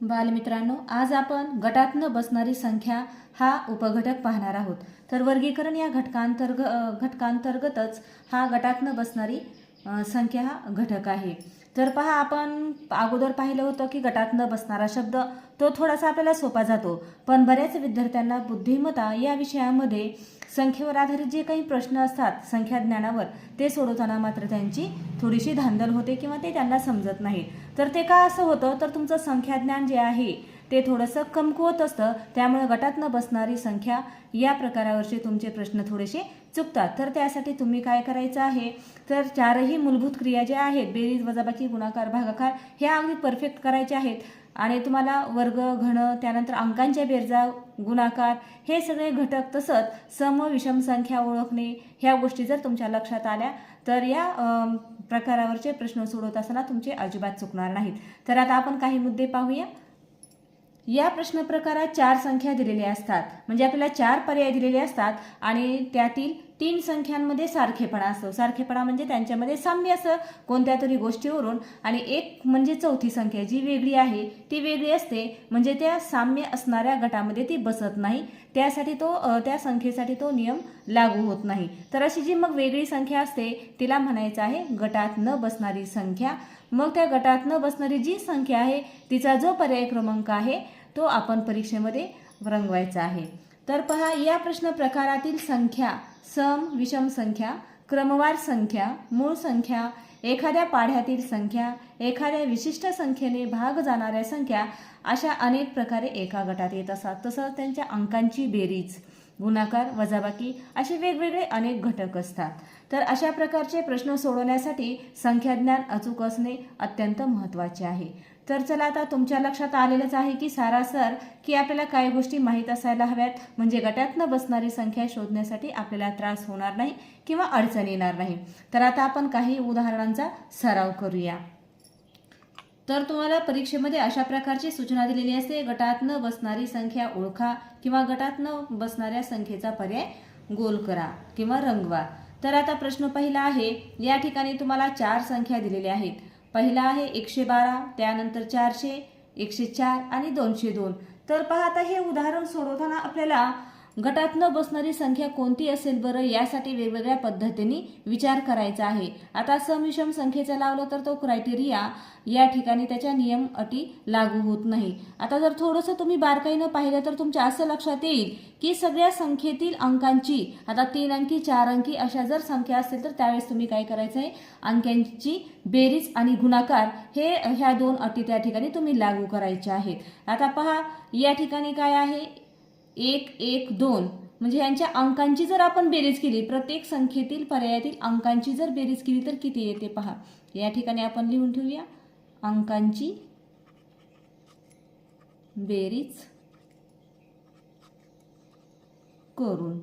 बालमित्रांनो आज आपण गटात न बसणारी संख्या हा उपघटक पाहणार आहोत. तर वर्गीकरण या घटकांतर्ग घटकांतर्गतच हा गटात न बसणारी संख्या हा घटक आहे. तर पहा आपण अगोदर पाहिलं होतं की गटात न बसणारा शब्द तो थोडासा आपल्याला सोपा जातो. पण बऱ्याच विद्यार्थ्यांना बुद्धिमत्ता या विषयामध्ये संख्येवर आधारित जे काही प्रश्न असतात संख्या ज्ञानावर ते सोडवताना मात्र त्यांची थोडीशी धांदल होते किंवा ते त्यांना समजत नाही. तर ते का असं होतं? तर तुमचं संख्या ज्ञान जे आहे ते थोडंसं कमकुवत असतं. त्यामुळे गटात न बसणारी संख्या या प्रकारावरचे तुमचे प्रश्न थोडेसे चुकतात. तर त्यासाठी तुम्ही काय करायचं आहे? तर चारही मूलभूत क्रिया ज्या आहेत बेरीज वजाबाकी गुणाकार भागाकार ह्या अगदी परफेक्ट करायच्या आहेत. आणि तुम्हाला वर्ग घन त्यानंतर अंकांच्या बेरजा गुणाकार हे सगळे घटक तसंच सम विषम संख्या ओळखणे ह्या गोष्टी जर तुमच्या लक्षात आल्या तर या प्रकारावरचे प्रश्न सोडवत असताना तुमचे अजिबात चुकणार नाहीत. तर आता आपण काही मुद्दे पाहूया. या प्रश्न प्रकारात चार संख्या दिलेल्या असतात. म्हणजे आपल्याला चार पर्याय दिलेले असतात आणि त्यातील तीन संख्यांमध्ये सारखेपणा असतो. सारखेपणा म्हणजे त्यांच्यामध्ये साम्य असं कोणत्या तरी गोष्टीवरून आणि एक म्हणजे चौथी संख्या जी वेगळी आहे ती वेगळी असते. म्हणजे त्या साम्य असणाऱ्या गटामध्ये ती बसत नाही. त्यासाठी तो त्या संख्येसाठी तो नियम लागू होत नाही. तर अशी जी मग वेगळी संख्या असते तिला म्हणायचं आहे गटात न बसणारी संख्या. मग त्या गटात न बसणारी जी संख्या आहे तिचा जो पर्याय क्रमांक आहे तो आपण परीक्षेमध्ये रंगवायचा आहे. तर पहा या प्रश्न प्रकारातील संख्या सम विषम संख्या क्रमवार संख्या मूळ संख्या एखाद्या पाढ्यातील संख्या एखाद्या विशिष्ट संख्येने भाग जाणाऱ्या संख्या अशा अनेक प्रकारे एका गटात येत असतात. तसंच त्यांच्या अंकांची बेरीज गुणाकार वजाबाकी असे वेगवेगळे अनेक घटक असतात. तर अशा प्रकारचे प्रश्न सोडवण्यासाठी संख्याज्ञान अचूक असणे अत्यंत महत्त्वाचे आहे. तर चला आता तुमच्या लक्षात आलेलंच आहे की सारासर की आपल्याला काही गोष्टी माहीत असायला हव्यात. म्हणजे गटातनं बसणारी संख्या शोधण्यासाठी आपल्याला त्रास होणार नाही किंवा अडचण येणार नाही. तर आता आपण काही उदाहरणांचा सराव करूया. तर तुम्हाला परीक्षेमध्ये अशा प्रकारची सूचना दिलेली असते. गटात न बसणारी संख्या ओळखा किंवा गटात न बसणाऱ्या संख्येचा पर्याय गोल करा किंवा रंगवा. तर आता प्रश्न पहिला आहे. या ठिकाणी तुम्हाला चार संख्या दिलेल्या आहेत. पहिला आहे एकशे बारा त्यानंतर चारशे एकशे चार आणि दोनशे दोन. तर पहा आता हे उदाहरण सोडवताना आपल्याला गटात न बसणारी संख्या कोणती असेल बरं यासाठी वेगवेगळ्या पद्धतीने विचार करायचा आहे. आता समिश्रम संख्येचा लावलं तर तो क्रायटेरिया या ठिकाणी त्याच्या नियम अटी लागू होत नाही. आता जर थोडंसं तुम्ही बारकाईनं पाहिलं तर तुमच्या असं लक्षात येईल की सगळ्या संख्येतील अंकांची आता तीन अंकी चार अंकी अशा जर संख्या असेल तर त्यावेळेस तुम्ही काय करायचं आहे अंकांची बेरीज आणि गुणाकार हे ह्या दोन अटी त्या ठिकाणी तुम्ही लागू करायच्या आहेत. आता पहा या ठिकाणी काय आहे? एक एक दोन. म्हणजे यांच्या अंकांची जर आपण बेरीज केली प्रत्येक संख्येतील पर्यायातील अंकांची जर बेरीज केली तर किती येते पहा. या ठिकाणी आपण लिहून ठेवूया. अंकांची बेरीज करून.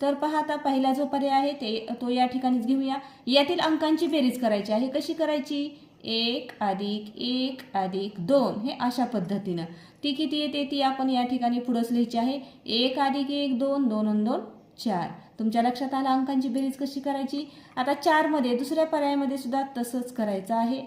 तर पहा आता पहिला जो पर्याय आहे ते तो या ठिकाणीच घेऊया. यातील अंकांची बेरीज करायची आहे. कशी करायची? एक अधिक एक अधिक दोन हे अशा पद्धतीनं. ती किती येते? ती आपण या ठिकाणी पुढंच लिहायची आहे. एक अधिक एक दोन दोन दोन चार. तुमच्या लक्षात आलं अंकांची बेरीज कशी करायची? आता चारमध्ये दुसऱ्या पर्यायामध्ये सुद्धा तसंच करायचं आहे.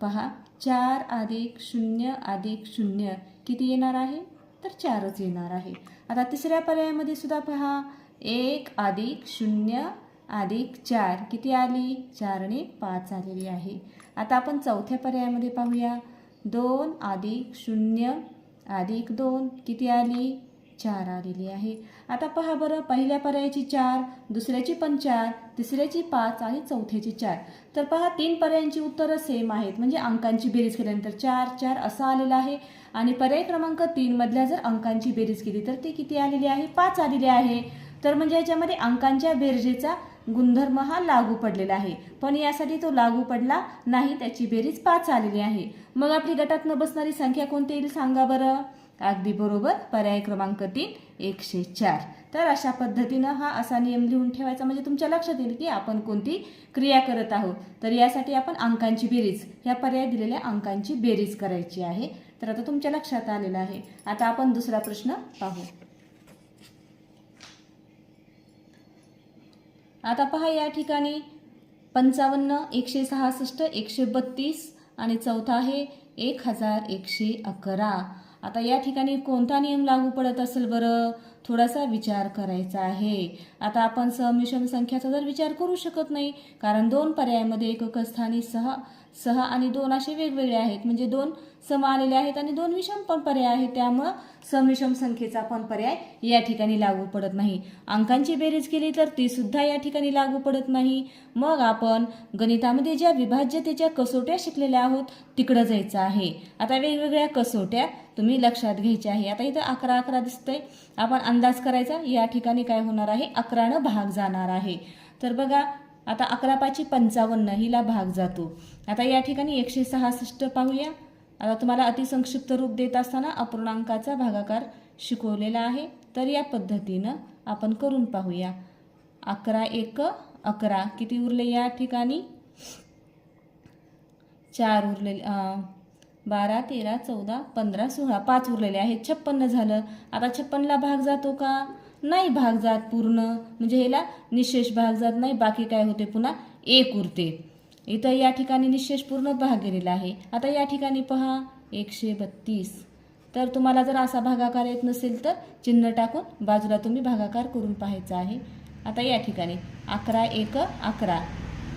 पहा चार अधिक शून्य अधिक शून्य किती येणार आहे? तर चारच येणार आहे. आता तिसऱ्या पर्यायामध्ये सुद्धा पहा एक अधिक शून्य अधिक चार. किती आली? चारने पाच आलेली आहे. आता आपण चौथ्या पर्यायामध्ये पाहूया. दोन अधिक शून्य अधिक दोन. किती आली? चार आलेली आहे. आता पहा बरं पहिल्या पर्यायाची चार दुसऱ्याची पण चार तिसऱ्याची पाच आणि चौथ्याची चार. तर पहा तीन पर्यायांची उत्तरं सेम आहेत. म्हणजे अंकांची बेरीज केल्यानंतर चार चार असं आलेलं आहे. आणि पर्याय क्रमांक तीनमधल्या जर अंकांची बेरीज केली तर ती किती आलेली आहे? पाच आलेली आहे. तर म्हणजे याच्यामध्ये अंकांच्या बेरजेचा गुणधर्म हा लागू पडलेला आहे. पण यासाठी तो लागू पडला नाही त्याची बेरीज पाच आलेली आहे. मग आपली गटात न बसणारी संख्या कोणती येईल सांगा बरं? अगदी बरोबर. पर्याय क्रमांक तीन एकशे चार. तर अशा पद्धतीनं हा असा नियम लिहून ठेवायचा. म्हणजे तुमच्या लक्षात येईल की आपण कोणती क्रिया करत आहोत. तर यासाठी आपण अंकांची बेरीज ह्या पर्याय दिलेल्या अंकांची बेरीज करायची आहे. तर आता तुमच्या लक्षात आलेलं आहे. आता आपण दुसरा प्रश्न पाहू. आता पहा या ठिकाणी पंचावन्न एकशे सहासष्ट एकशे बत्तीस आणि चौथा आहे एक हजार एकशे अकरा. आता या ठिकाणी कोणता नियम लागू पडत असेल बरं? थोडासा विचार करायचा आहे. आता आपण समिश्रम संख्याचा जर विचार करू शकत नाही कारण दोन पर्यायामध्ये एकक स्थानी सहा सहा आणि दोन असे वेगवेगळे आहेत. म्हणजे दोन सम आलेले आहेत आणि दोन विषम पण पर्याय आहेत. त्यामुळं समविषम संख्येचा पण पर्याय या ठिकाणी लागू पडत नाही. अंकांची बेरीज केली तर ती सुद्धा या ठिकाणी लागू पडत नाही. मग आपण गणितामध्ये ज्या विभाज्यतेच्या कसोट्या शिकलेल्या आहोत तिकडं जायचं आहे. आता वेगवेगळ्या कसोट्या तुम्ही लक्षात घ्यायच्या आहे. आता इथं अकरा अकरा दिसतंय. आपण अंदाज करायचा या ठिकाणी काय होणार आहे? अकरानं भाग जाणार आहे. तर बघा आता अकरा पाचशे पंचावन्न हिला भाग जातो. आता या ठिकाणी एकशे सहासष्ट पाहूया. आता तुम्हाला अतिसंक्षिप्त रूप देत असताना अपूर्णांकाचा भागाकार शिकवलेला आहे. तर या पद्धतीनं आपण करून पाहूया. अकरा एक अकरा. किती उरले या ठिकाणी? चार उरलेले बारा तेरा चौदा पंधरा सोळा. पाच उरलेले आहेत. छप्पन्न झालं. आता छप्पनला भाग जातो का? नाही भाग जात पूर्ण. म्हणजे ह्याला निशेष भाग जात नाही. बाकी काय होते पुन्हा? एक उरते. इथं या ठिकाणी निशेष पूर्ण भाग गेलेला आहे. आता या ठिकाणी पहा एकशे बत्तीस. तर तुम्हाला जर असा भागाकार येत नसेल तर चिन्ह टाकून बाजूला तुम्ही भागाकार करून पाहायचा आहे. आता या ठिकाणी अकरा एक अकरा.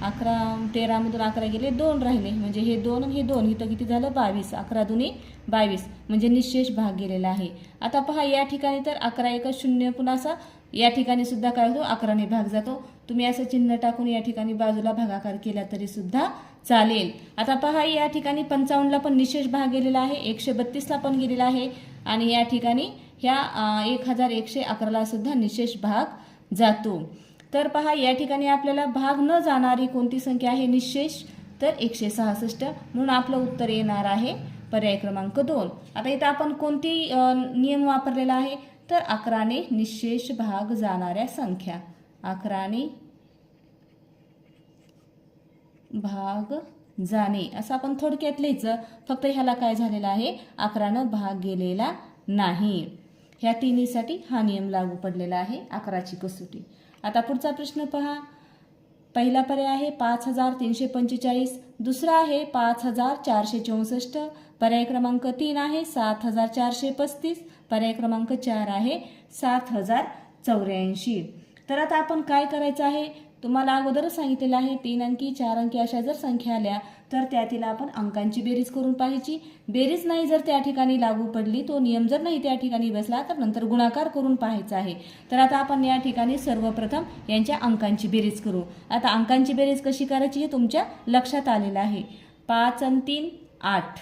अकरा तेरामधून अकरा गेले दोन राहिले. म्हणजे हे दोन हे दोन. इथं किती झालं? बावीस. अकरा दुनी बावीस. म्हणजे निशेष भाग गेलेला आहे. आता पहा या ठिकाणी तर अकरा एक शून्य पुन्हा असा या ठिकाणी सुद्धा काय होतो? अकराने भाग जातो. तुम्ही असं चिन्ह टाकून या ठिकाणी बाजूला भागाकार केला तरी सुद्धा चालेल. आता पहा या ठिकाणी पंचावन्नला पण निशेष भाग गेलेला आहे. एकशे बत्तीसला पण गेलेला आहे. आणि या ठिकाणी ह्या एक हजार एकशे अकराला सुद्धा निशेष भाग जातो. तर पहा या ठिकाणी आपल्याला भाग न जाणारी कोणती संख्या आहे? निशेष. तर एकशे सहासष्ट. म्हणून आपलं उत्तर येणार आहे पर्याय क्रमांक दोन. आता इथं आपण कोणती नियम वापरलेला आहे? तर अकराने निशेष भाग जाणाऱ्या संख्या. अकराने भाग जाणे. असं आपण थोडक्यात लिहायचं. फक्त ह्याला काय झालेलं आहे? अकरानं भाग गेलेला नाही. ह्या तिन्हीसाठी हा नियम लागू पडलेला आहे. अकराची कसोटी. आता पुढचा प्रश्न पहा. पहिला पर्याय आहे पाच हजार तीनशे पंचेचाळीस. दुसरा आहे पाच हजार चारशे चौसष्ट. पर्याय क्रमांक तीन आहे सात हजार चारशे पस्तीस. पर्याय क्रमांक चार आहे सात हजार चौऱ्याऐंशी. तर आता आपण काय करायचं आहे? तुम्हाला अगोदरच सांगितलेलं आहे तीन अंकी चार अंकी अशा जर संख्या आल्या तर त्यातील आपण अंकांची बेरीज करून पाहायची. बेरीज नाही जर त्या ठिकाणी लागू पडली तो नियम जर नाही त्या ठिकाणी बसला तर नंतर गुणाकार करून पाहायचा आहे. तर आता आपण या ठिकाणी सर्वप्रथम यांच्या अंकांची बेरीज करू. आता अंकांची बेरीज कशी करायची हे तुमच्या लक्षात आलेलं आहे. पाच आणि तीन आठ.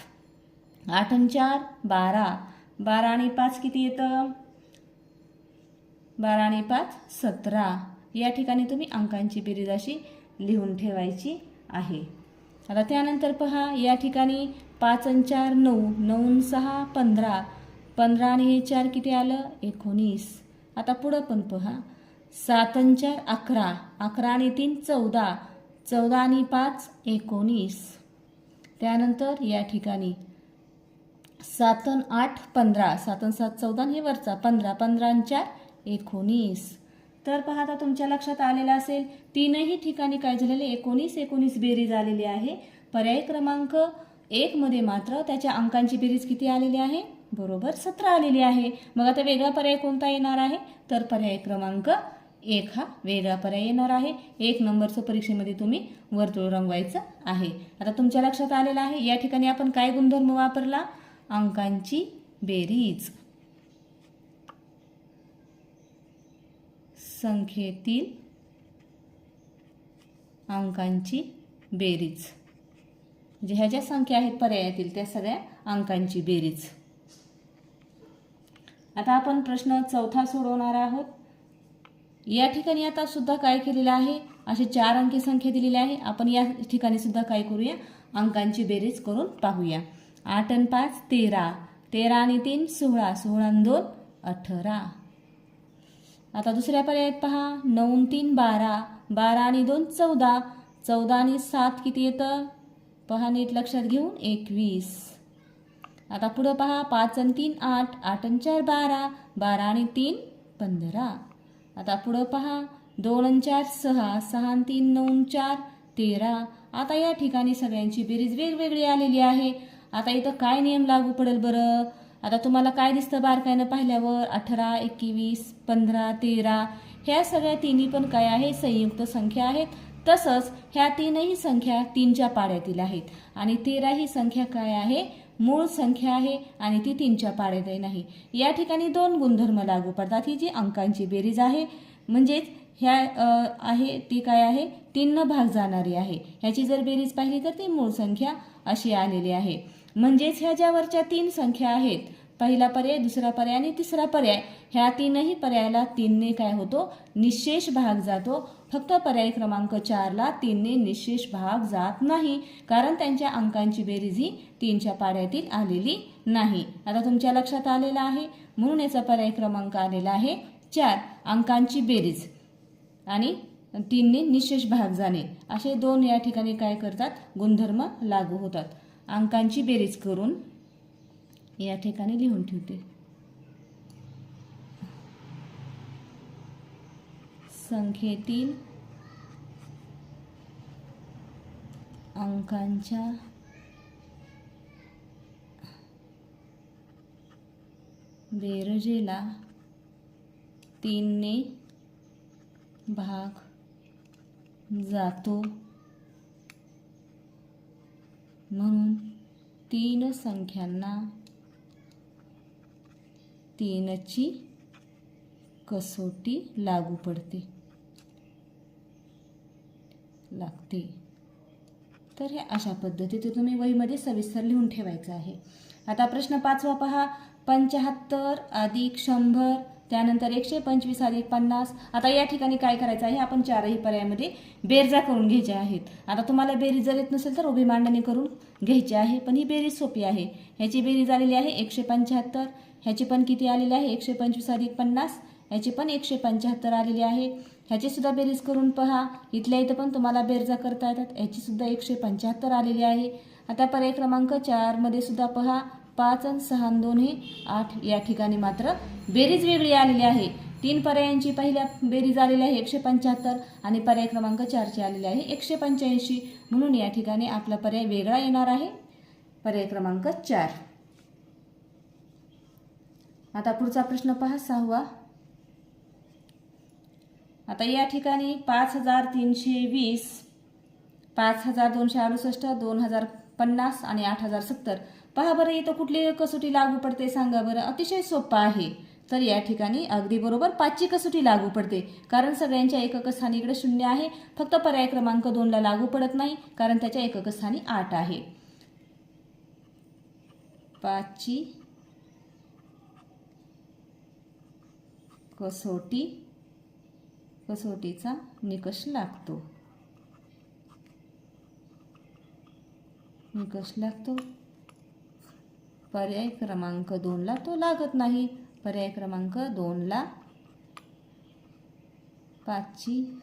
आठ आणि चार बारा. बारा आणि पाच किती येतं? बारा आणि पाच सतरा. या ठिकाणी तुम्ही अंकांची बेरीज अशी लिहून ठेवायची आहे. आता त्यानंतर पहा या ठिकाणी पाच आणि चार नऊ नऊ सहा पंधरा. पंधरा आणि हे चार किती आलं? एकोणीस. आता पुढं पण पहा. सात आणि चार अकरा. अकरा आणि तीन चौदा. चौदा आणि पाच एकोणीस. त्यानंतर या ठिकाणी सातन आठ पंधरा सातन सात चौदा हे वरचा पंधरा पंधरा चार एकोणीस. तर पहा आता तुमच्या लक्षात आलेलं असेल तीनही ठिकाणी काय झालेले एकोणीस एकोणीस बेरीज आलेली आहे. पर्याय क्रमांक एकमध्ये मात्र त्याच्या अंकांची बेरीज किती आलेली आहे? बरोबर सतरा आलेली आहे. मग आता वेगळा पर्याय कोणता येणार आहे? तर पर्याय क्रमांक एक हा वेगळा पर्याय येणार आहे. एक नंबरचं परीक्षेमध्ये तुम्ही वर्तुळ रंगवायचं आहे. आता तुमच्या लक्षात आलेलं आहे या ठिकाणी आपण काय गुणधर्म वापरला? अंकांची बेरीज. संख्येतील अंकांची बेरीज. म्हणजे ह्या ज्या संख्या आहेत पर्यायातील त्या सगळ्या अंकांची बेरीज. आता आपण प्रश्न चौथा सोडवणार आहोत. या ठिकाणी आता सुद्धा काय केलेलं आहे? असे चार अंकी संख्या दिलेली आहे. आपण या ठिकाणी सुद्धा काय करूया? अंकांची बेरीज करून पाहूया. आठ आणि पाच तेरा. तेरा आणि तीन सोळा. सोळा आणि दोन अठरा. आता दुसऱ्या पर्यायात पहा. नऊ तीन बारा. बारा आणि दोन चौदा. चौदा आणि सात किती येतं? पहा नीट लक्षात घेऊन. एकवीस. आता पुढं पहा. पाच आणि तीन आठ. आठ आणि चार बारा. बारा आणि तीन पंधरा. आता पुढं पहा. दोन आणि चार सहा. सहा आणि तीन नऊ चार तेरा. आता या ठिकाणी सगळ्यांची बेरीज वेगवेगळी आलेली आहे. आता इथं काय नियम लागू पडेल बरं? आता तुम्हाला काय दिसतं बारकाईनं पाहिल्यावर? अठरा एकवीस पंधरा तेरा ह्या सगळ्या तिन्ही पण काय आहे? संयुक्त संख्या आहेत. तसंच ह्या तीनही संख्या तीनच्या पाड्यातील आहेत. आणि तेरा ही संख्या काय आहे? मूळ संख्या आहे आणि ती तीनच्या पाड्यातही नाही. या ठिकाणी दोन गुणधर्म लागू पडतात. ही जी अंकांची बेरीज आहे म्हणजेच ह्या आहे ती काय आहे? तीन भाग जाणारी आहे. ह्याची जर बेरीज पाहिली तर ती मूळ संख्या अशी आलेली आहे. म्हणजेच ह्या ज्या वरच्या तीन संख्या आहेत पहिला पर्याय दुसरा पर्याय आणि तिसरा पर्याय ह्या तीनही पर्यायाला तीनने काय होतो? निशेष भाग जातो. फक्त पर्याय क्रमांक चारला तीनने निशेष भाग जात नाही कारण त्यांच्या अंकांची बेरीज ही तीनच्या पाड्यातील आलेली नाही. आता तुमच्या लक्षात आलेला आहे? म्हणून याचा पर्याय क्रमांक आलेला आहे चार अंकांची बेरीज. आणि तीनने निशेष भाग जाणे. असे दोन या ठिकाणी काय करतात? गुणधर्म लागू होतात. अंकांची बेरीज करून या ठिकाणी लिहून ठेवते. संख्येतील अंकांच्या बेरजेला तीनने भाग जातो. म्हणून तीन संख्यांना तीनची कसोटी लागू पडते. लागते. तर हे अशा पद्धतीचे तुम्ही वहीमध्ये सविस्तर लिहून ठेवायचं आहे. आता प्रश्न पाचवा पहा. पंच्याहत्तर अधिक शंभर त्यानंतर एकशे पंचवीस अधिक पन्नास. आता या ठिकाणी काय करायचं आहे? आपण चारही पर्यायामध्ये बेरजा करून घ्यायच्या आहेत. आता तुम्हाला बेरीज जर येत नसेल तर उभी मांडणी करून घ्यायची आहे पण ही बेरीज सोपी आहे. ह्याची बेरीज आलेली आहे एकशे पंच्याहत्तर. ह्याची पण किती आलेली आहे? एकशे पंचवीस अधिक पन्नास. ह्याची पण एकशे पंच्याहत्तर आलेली आहे. ह्याची सुद्धा बेरीज करून पहा. इथल्या इथं पण तुम्हाला बेरजा करता येतात. ह्याची सुद्धा एकशे पंच्याहत्तर आलेली आहे. आता पर्याय क्रमांक चारमध्ये सुद्धा पहा. पाच आणि सहा दोन्ही दोन हे आठ या ठिकाणी मात्र बेरीज वेगळी आलेली आहे. तीन पर्यायांची पहिल्या बेरीज आलेली आहे एकशे पंच्याहत्तर आणि पर्याय क्रमांक चारची आलेली आहे एकशे पंच्याऐंशी. म्हणून या ठिकाणी आपला पर्याय वेगळा येणार आहे. पर्याय क्रमांक चार. आता पुढचा प्रश्न पहा सहावा. आता या ठिकाणी पाच हजार तीनशे वीस पाच हजार दोनशे अडुसष्ट दोन हजार पन्नास आणि आठ हजार सत्तर पहा बरं इथं कुठली कसोटी लागू पडते सांगा बरं. अतिशय सोपं आहे. तर या ठिकाणी अगदी बरोबर पाचची कसोटी लागू पडते. कारण सगळ्यांच्या एकक स्थानी इकडे शून्य आहे. फक्त पर्याय क्रमांक दोनला लागू पडत नाही कारण त्याच्या एकक स्थानी आठ आहे. पाचची कसोटी कसोटीचा निकष लागतो. निकष लागतो. पर्याय क्रमांक दोनला तो लागत नाही. पर्याय क्रमांक दोनला पाचची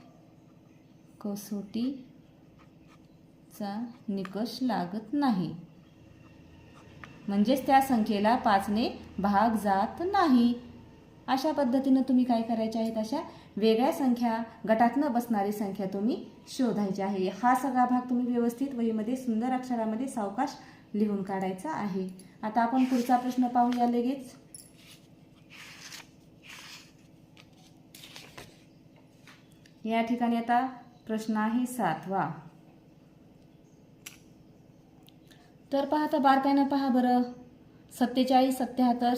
कसोटीचा निकष लागत नाही. म्हणजेच त्या संख्येला पाचने भाग जात नाही. अशा पद्धतीनं तुम्ही काय करायचे आहेत? अशा वेगळ्या संख्या गटातनं बसणारी संख्या तुम्ही शोधायची आहे. हा सगळा भाग तुम्ही व्यवस्थित वहीमध्ये सुंदर अक्षरामध्ये सावकाश लिहून काढायचा आहे. आता आपण पुढचा प्रश्न पाहूया लगेच. या ठिकाणी आता प्रश्न आहे सातवा. तर पहा आता बारकाईनं पहा बरं. सत्तेचाळीस सत्याहत्तर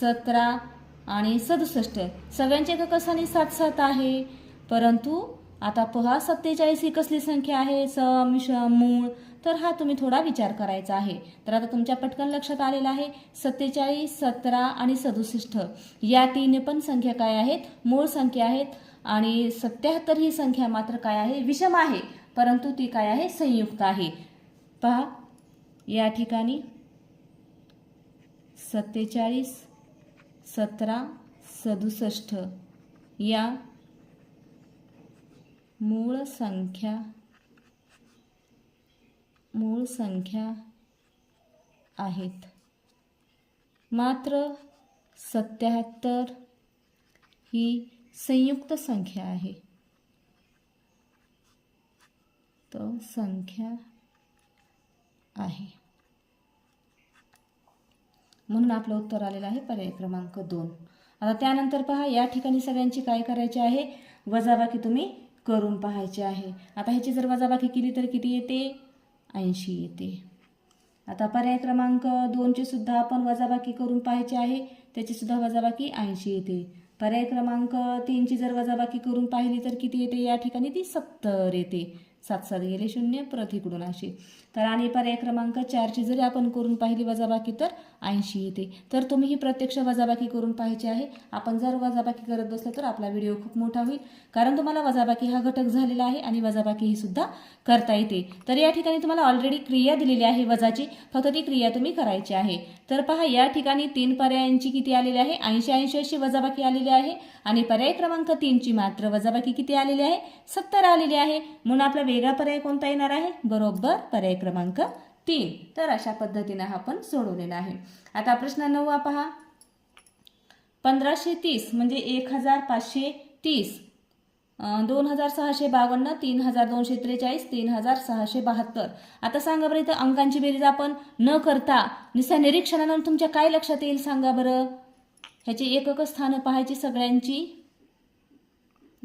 सतरा आणि सदुसष्ट. सगळ्यांचे एकक सात सात आहे? परंतु आता पहा सत्तेचाळीस ही कसली संख्या आहे? सम मूळ. तर हा तुम्ही थोडा विचार करायचा आहे. तर आता तुमच्या पटकन लक्षात आलेला आहे सत्तेचाळीस सतरा आणि सदुसष्ट. या तीन पण संख्या काय आहेत? मूळ संख्या आहेत आणि सत्याहत्तर ही संख्या मात्र काय आहे? विषम आहे परंतु ती काय आहे? संयुक्त आहे. पहा या ठिकाणी सत्तेचाळीस सतरा सदुसष्ट या मूळ संख्या मूळ संख्या आहेत. मात्र सत्याहत्तर ही संयुक्त संख्या आहे. तो संख्या आहे. म्हणून आपलं उत्तर आलेलं आहे पर्याय क्रमांक दोन. आता त्यानंतर पहा या ठिकाणी सगळ्यांची काय करायची आहे? वजाबाकी तुम्ही करून पाहायची आहे. आता ह्याची जर वजाबाकी केली तर किती येते? ऐंशी येते. आता पर्याय क्रमांक दोनची सुद्धा आपण वजाबाकी करून पाहायची आहे. त्याची सुद्धा वजाबाकी ऐंशी येते. पर्याय क्रमांक तीनची जर वजाबाकी करून पाहिली तर किती येते? या ठिकाणी ती सत्तर येते. सात सात गेले शून्य परत इकडून अशी तर आणि पर्याय क्रमांक चारची जरी आपण करून पाहिली वजाबाकी तर ऐंशी येते. तर तुम्ही ही प्रत्यक्ष वजाबाकी करून पाहायची आहे. आपण जर वजाबाकी करत बसलो तर आपला व्हिडिओ खूप मोठा होईल. कारण तुम्हाला वजाबाकी हा घटक झालेला आहे आणि वजाबाकी ही सुद्धा करता येते. तर या ठिकाणी तुम्हाला ऑलरेडी क्रिया दिलेली आहे वजाची. फक्त ती क्रिया तुम्ही करायची आहे. तर पहा या ठिकाणी तीन पर्यायांची किती आलेली आहे? ऐंशी ऐंशी अशी वजाबाकी आलेली आहे. आणि पर्याय क्रमांक तीनची मात्र वजाबाकी किती आलेली आहे? सत्तर आलेली आहे. म्हणून आपला वेगळा पर्याय कोणता येणार आहे? बरोबर पर्याय क्रमांक तीन. तर अशा पद्धतीने हा आपण सोडवलेला आहे. आता प्रश्न नववा पहा. पंधराशे तीस म्हणजे एक हजार पाचशे तीस. दोन हजार सहाशे बावन्न तीन हजार दोनशे त्रेचाळीस तीन हजार सहाशे बहात्तर. आता सांगा बरं इथं अंकांची बेरीज आपण न करता निसा निरीक्षणानं तुमच्या काय लक्षात येईल सांगा बरं? ह्याची एकक स्थानं पाहायची सगळ्यांची.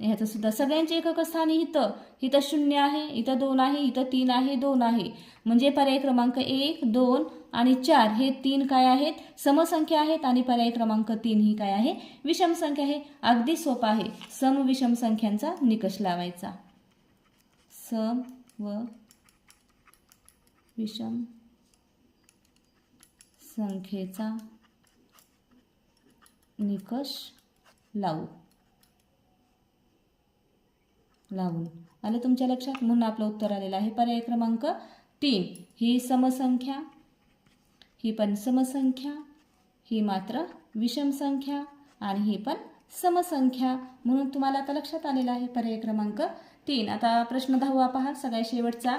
ह्याचं सुद्धा सगळ्यांची एककस्थानी इथं इथं शून्य आहे इथं दोन आहे इथं तीन आहे दोन आहे. म्हणजे पर्याय क्रमांक एक दोन आणि चार हे तीन काय आहेत? समसंख्या आहेत आणि पर्याय क्रमांक तीन ही काय आहे? विषम संख्या आहे. अगदी सोपा आहे. सम विषम संख्यांचा निकष लावायचा. सम व विषम संख्येचा निकष लावू. लावून. आलं तुमच्या लक्षात म्हणून आपलं उत्तर आलेलं आहे. पर्याय क्रमांक तीन. ही समसंख्या ही पण समसंख्या ही मात्र विषम संख्या आणि ही पण समसंख्या म्हणून तुम्हाला आता लक्षात आलेलं आहे. पर्याय क्रमांक तीन. आता प्रश्न दहावा पहा. सगळ्या शेवटचा.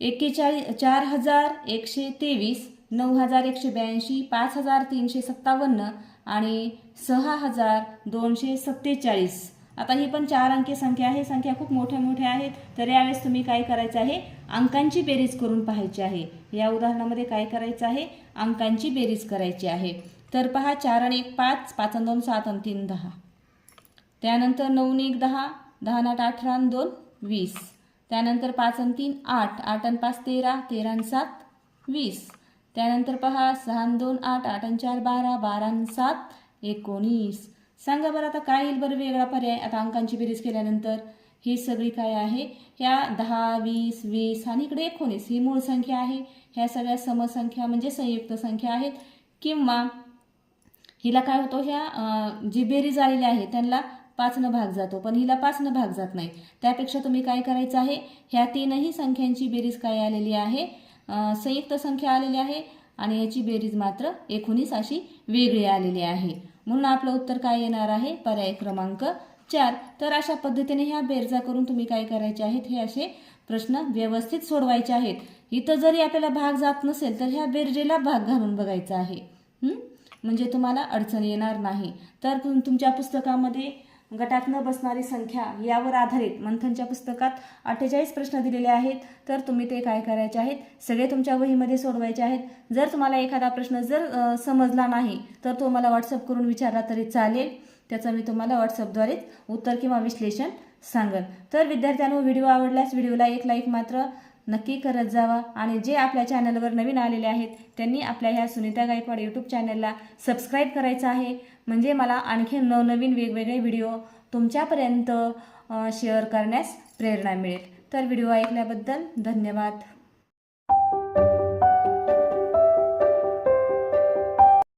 एक्केचाळीस चार हजार एकशे तेवीस नऊ हजार एकशे ब्याऐंशी पाच हजार तीनशे सत्तावन्न आणि सहा हजार दोनशे सत्तेचाळीस. आता ही पण चार अंकी संख्या आहे. संख्या खूप मोठ्या मोठ्या आहेत. तर यावेळेस तुम्ही काय करायचं आहे? अंकांची बेरीज करून पाहायची आहे. या उदाहरणामध्ये काय करायचं आहे? अंकांची बेरीज करायची आहे. तर पहा चार आणि एक पाच पाच आणि दोन सात आणि तीन दहा. त्यानंतर नऊ आणि एक दहा. दहा आठ अठरा आणि दोन वीस. त्यानंतर पाच आणि तीन आठ. आठ आणि पाच तेरा. तेरा आणि सात वीस. त्यानंतर पहा सहा आणि दोन आठ. आठ आणि चार बारा. बारा आणि सात एकोणीस. सांगा बरं आता काय येईल बरं वेगळा पर्याय? आता अंकांची बेरीज केल्यानंतर ही सगळी काय आहे? ह्या दहा वीस वीस आणि इकडे एकोणीस ही मूळ संख्या आहे. ह्या सगळ्या समसंख्या म्हणजे संयुक्त संख्या आहेत. किंवा हिला काय होतो? ह्या जी बेरीज आलेली आहे त्यांना पाचनं भाग जातो. पण हिला पाचनं भाग जात नाही. त्यापेक्षा तुम्ही काय करायचं आहे? ह्या तीनही संख्यांची बेरीज काय आलेली आहे? संयुक्त संख्या आलेली आहे आणि याची बेरीज मात्र एकोणीस अशी वेगळी आलेली आहे. म्हणून आपलं उत्तर काय येणार आहे? पर्याय क्रमांक चार. तर अशा पद्धतीने ह्या बेरजा करून तुम्ही काय करायचे आहेत? हे असे प्रश्न व्यवस्थित सोडवायचे आहेत. इथं जरी आपल्याला भाग जात नसेल तर ह्या बेरजेला भाग घालून बघायचा आहे. म्हणजे तुम्हाला अडचण येणार नाही. तर तुमच्या पुस्तकामध्ये गटात न बसणारी संख्या यावर आधारित मंथनच्या पुस्तकात अठ्ठेचाळीस प्रश्न दिलेले आहेत. तर तुम्ही ते काय करायचे आहेत? सगळे तुमच्या वहीमध्ये सोडवायचे आहेत. जर तुम्हाला एखादा प्रश्न जर समजला नाही तर तो मला व्हॉट्सअप करून विचारला तरी चालेल. त्याचं मी तुम्हाला व्हॉट्सअपद्वारेच उत्तर किंवा विश्लेषण सांगेन. तर विद्यार्थ्यांनो व्हिडिओ आवडल्यास व्हिडिओला एक लाईक मात्र नक्की करत जावा. आणि जे आपल्या चॅनलवर नवीन आलेले आहेत त्यांनी आपल्या ह्या सुनीता गायकवाड यूट्यूब चॅनलला सबस्क्राईब करायचं आहे. म्हणजे मला आणखी नवनवीन वेगवेगळे व्हिडिओ तुमच्यापर्यंत शेअर करण्यास प्रेरणा मिळेल. तर व्हिडिओ ऐकल्याबद्दल धन्यवाद.